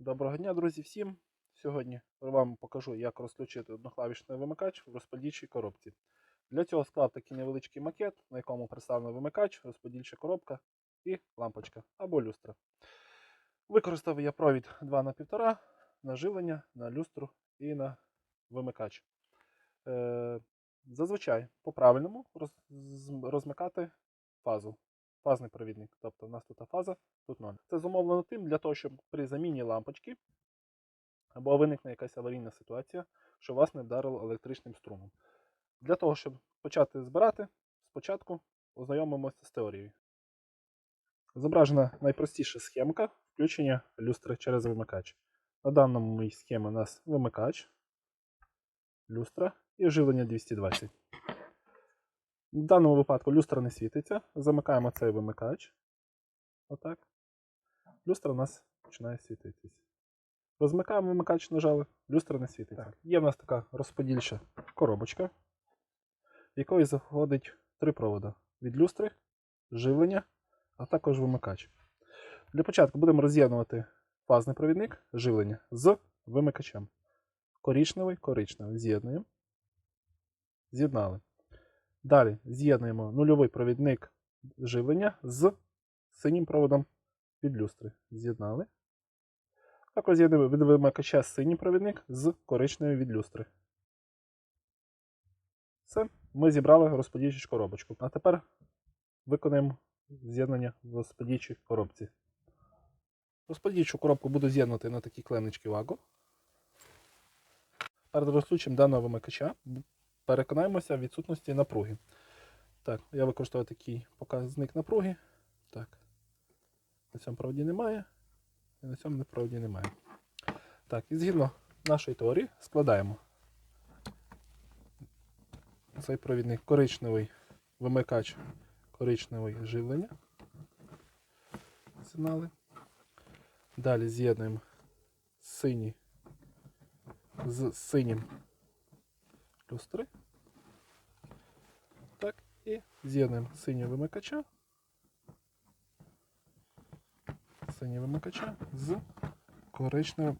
Доброго дня, друзі, всім. Сьогодні вам покажу, як розключити одноклавішний вимикач в розподільчій коробці. Для цього склав такий невеличкий макет, на якому представлено вимикач, розподільча коробка і лампочка або люстра. Використав я провід 2 на 1,5 на живлення, на люстру і на вимикач. Е, зазвичай по-правильному розмикати фазу. Фазний провідник. Тобто в нас тут фаза, тут 0. Це зумовлено тим, для того, щоб при заміні лампочки або виникне якась аварійна ситуація, що вас не вдарило електричним струмом. Для того, щоб почати збирати, спочатку ознайомимося з теорією. Зображена найпростіша схемка включення люстри через вимикач. На даному моїй схемі у нас вимикач, люстра і живлення 220. В даному випадку люстра не світиться. Замикаємо цей вимикач. Отак. Люстра у нас починає світитись. Розмикаємо вимикач, нажали, люстра не світиться. Є в нас така розподільча коробочка, в якої заходить три провода: від люстри, живлення, а також вимикач. Для початку будемо роз'єднувати фазний провідник живлення з вимикачем. Коричневий, коричневий. З'єднуємо. З'єднали. Далі з'єднуємо нульовий провідник живлення з синім проводом від люстри. З'єднали. Також з'єднуємо від вимикача синій провідник з коричневим від люстри. Все. Ми зібрали розподільчу коробочку. А тепер виконаємо з'єднання в розподільчій коробці. Розподільчу коробку буду з'єднувати на такі клемнички вагу. Перед розключенням даного вимикача переконаємося в відсутності напруги. Так, я використовую такий показник напруги. Так. На цьому проводі немає. І на цьому проводі немає. Так, і згідно нашої теорії складаємо цей провідник коричневий вимикач коричневий живлення. Сигнали. Далі з'єднуємо синій з синім люстри. Так, і з'єднуємо синій вимикача. Синій вимикача з коричневим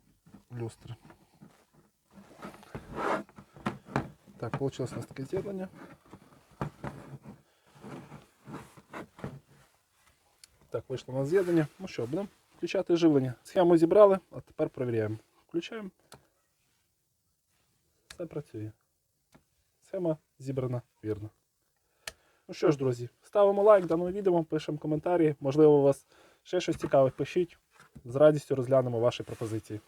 люстри. Так, вийшло у нас таке з'єднання. Так, вийшло у нас з'єднання. Ну що, будемо включати живлення. Схему зібрали, а тепер перевіряємо. Включаємо. Все працює. Схема зібрана вірно. Ну що ж, друзі, ставимо лайк даному відео, пишемо коментарі. Можливо, у вас ще щось цікаве, пишіть. З радістю розглянемо ваші пропозиції.